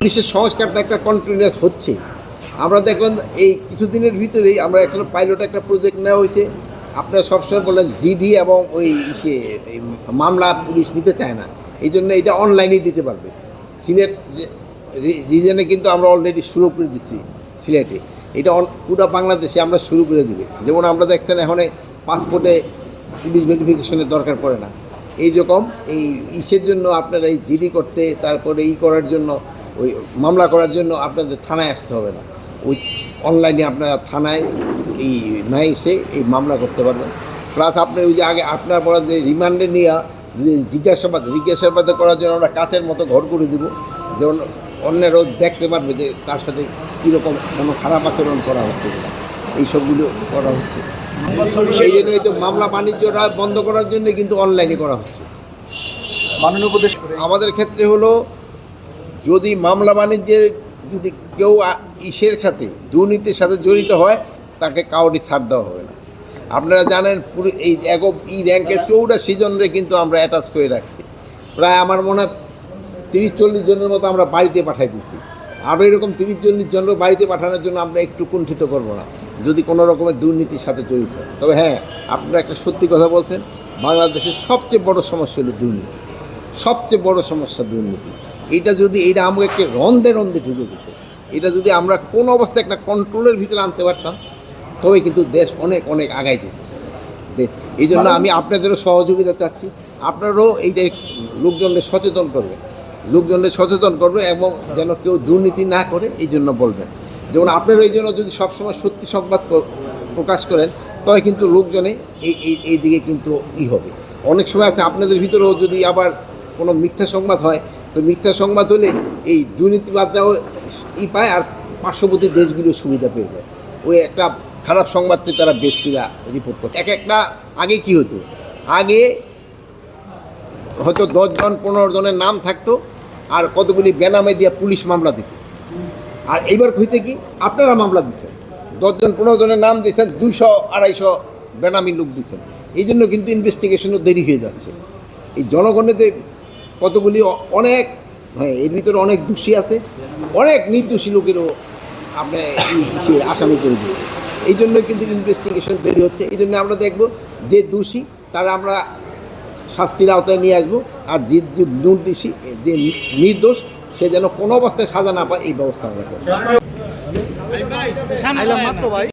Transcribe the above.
পুলিশের সংস্কারটা একটা কন্টিনিউয়াস হচ্ছে। আমরা দেখুন, এই কিছুদিনের ভিতরেই আমরা এখানে পাইলট একটা প্রজেক্ট নেওয়া হয়েছে। আপনারা সবসময় বললেন জিডি এবং ওই এই মামলা পুলিশ নিতে চায় না। এই জন্য এটা অনলাইনেই দিতে পারবে। সিলেট রিজনে কিন্তু আমরা অলরেডি শুরু করে দিচ্ছি সিলেটে। এটা পুরো বাংলাদেশে আমরা শুরু করে দিবে। যেমন আমরা দেখছেন এখন পাসপোর্টে পুলিশ ভেরিফিকেশনের দরকার পড়ে না। এই রকম এই ইসের জন্য আপনারা এই জিডি করতে, তারপরে ই করার জন্য ওই মামলা করার জন্য আপনাদের থানায় আসতে হবে না। ওই অনলাইনে আপনারা থানায় এই না এসে এই মামলা করতে পারবেন। প্লাস আপনার ওই যে আগে আপনার পড়া যে রিমান্ডে নেওয়া যদি জিজ্ঞাসাবাদ জিজ্ঞাসাবাদ করার জন্য আমরা কাছের মতো ঘর করে দেবো। যেমন অন্যেরও দেখতে পারবে যে তার সাথে কীরকম কোনো খারাপ আচরণ করা হচ্ছে। এইসবগুলো করা হচ্ছে। সেই জন্য এই তো মামলা বাণিজ্যটা বন্ধ করার জন্য কিন্তু অনলাইনে করা হচ্ছে। মাননীয় উপদেশ আমাদের ক্ষেত্রে হলো যদি মামলা বাণিজ্যে যদি কেউ ইসের খাতে দুর্নীতির সাথে জড়িত হয়, তাকে কাউরি ছাড় দেওয়া হবে না। আপনারা জানেন, পুরো এই এক ই র্যাঙ্কের চৌরাশি জনরে কিন্তু আমরা অ্যাটাচ করে রাখছি। প্রায় আমার মনে হয় তিরিশ চল্লিশ জনের মতো আমরা বাড়িতে পাঠাই দিছি। আরও এরকম তিরিশ চল্লিশ জনের বাড়িতে পাঠানোর জন্য আমরা একটু কুণ্ঠিত করব না, যদি কোনো রকমের দুর্নীতির সাথে জড়িত। তবে হ্যাঁ আপনারা একটা সত্যি কথা বলছেন, বাংলাদেশের সবচেয়ে বড় সমস্যা হলো দুর্নীতি। সবচেয়ে বড় সমস্যা দুর্নীতি। এটা যদি এটা আমাকে একটা রন্ধে রন্ধে ঢুকে গেছে এটা যদি আমরা কোন অবস্থায় একটা কন্ট্রোলের ভিতরে আনতে পারতাম তবে কিন্তু দেশ অনেক অনেক আগাই যেত। এই জন্য আমি আপনাদেরও সহযোগিতা চাচ্ছি। আপনারাও এইটা লোকজনকে সচেতন করবে লোকজনকে সচেতন করবে এবং যেন কেউ দুর্নীতি না করে এই জন্য বলবেন। যেমন আপনারা এই জন্য যদি সবসময় সত্যি সংবাদ প্রকাশ করেন তবে কিন্তু লোকজনে এই এই এই দিকে কিন্তু ই হবে। অনেক সময় আছে আপনাদের ভিতরেও যদি আবার কোনো মিথ্যা সংবাদ হয় তো মিথ্যা সংবাদ হলে এই দুর্নীতিবাদরাও ই পায় আর পার্শ্ববর্তী দেশগুলো সুবিধা পেয়ে যায়। ওই একটা খারাপ সংবাদটি তারা বেশ কিনা রিপোর্ট করছে এক একটা আগে কি হতো? আগে হয়তো দশজন পনেরো জনের নাম থাকতো আর কতগুলি বেনামে দিয়ে পুলিশ মামলা দিত। আর এইবার হইতে কি? আপনারা মামলা দিচ্ছেন দশজন পনেরো জনের নাম দিয়েছেন দুইশো, আড়াইশো বেনামি লোক দিচ্ছেন এই জন্য কিন্তু ইনভেস্টিগেশনও দেরি হয়ে যাচ্ছে। এই জনগণেতে কতগুলি অনেক হ্যাঁ এর ভিতরে অনেক দোষী আছে। অনেক নির্দোষী লোকেরও আপনি সে আসামি করে দিয়েছে এই জন্য কিন্তু ইনভেস্টিগেশন দেরি হচ্ছে। এই জন্য আমরা দেখব যে দোষী তারা আমরা শাস্তির আওতায় নিয়ে আসব। আর যে যে নির্দোষী যে নির্দোষ সে যেন কোনো অবস্থায় সাজা না পায় এই ব্যবস্থা আমরা করব। মাত্র ভাই।